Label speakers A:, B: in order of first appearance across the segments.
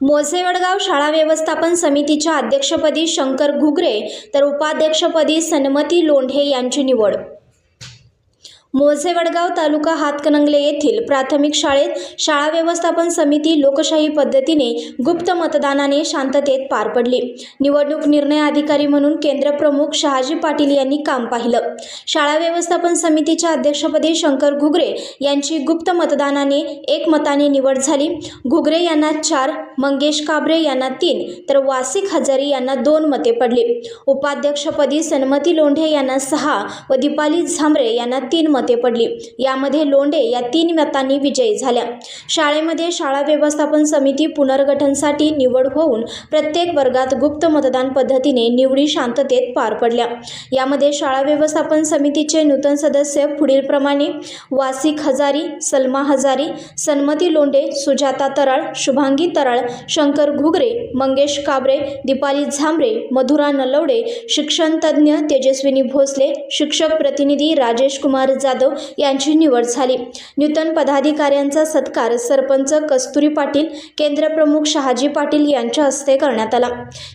A: मोसेवडगाव शाळा व्यवस्थापन समितीच्या अध्यक्षपदी शंकर घुगरे तर उपाध्यक्षपदी सन्मती लोंढे यांची निवड. मोझेवडगाव तालुका हातकणंगले येथील प्राथमिक शाळेत शाळा व्यवस्थापन समिती लोकशाही पद्धतीने गुप्त मतदानाने शांततेत पार पडली. निवडणूक निर्णय अधिकारी म्हणून केंद्र प्रमुख शहाजी पाटील यांनी काम पाहिलं. शाळा व्यवस्थापन समितीच्या अध्यक्षपदी शंकर घुगरे यांची गुप्त मतदानाने एकमताने निवड झाली. घुगरे यांना चार मंगेश काबरे यांना तीन तर वासिक हजारी यांना दोन मते पडली. उपाध्यक्षपदी सन्मती लोंढे यांना सहा व दीपाली झांबरे यांना तीन मते पडली. यामध्ये लोंढे या तीन मतांनी विजयी झाल्या. शाळेमध्ये शाळा व्यवस्थापन समिती पुनर्गठनसाठी निवड होऊन प्रत्येक वर्गात गुप्त मतदान पद्धतीने निवडी शांततेत पार पडल्या. यामध्ये शाळा व्यवस्थापन समितीचे नूतन सदस्य पुढीलप्रमाणे वासिक हजारी सलमा हजारी सन्मती लोंढे सुजाता तराळ शुभांगी तराळ शंकर घुगरे मंगेश काबरे दीपाली झांबरे मधुरा नलवडे शिक्षणतज्ज्ञ तेजस्विनी भोसले शिक्षक प्रतिनिधी राजेश कुमार जाधव यांची निवड झाली. नूतन पदाधिकाऱ्यांचा सत्कार सरपंच कस्तुरी पाटील केंद्रप्रमुख शहाजी पाटील यांच्या हस्ते करण्यात आला.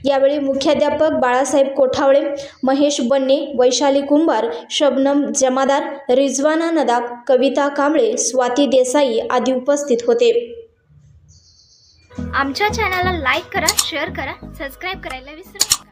A: यावेळी मुख्याध्यापक बाळासाहेब कोठावळे महेश बन्ने वैशाली कुंभार शबनम जमादार रिजवाना नदा कविता कांबळे स्वाती देसाई आदी उपस्थित होते.
B: आमच्या चॅनलला लाईक करा शेअर करा सबस्क्राईब करायला विसरू नका.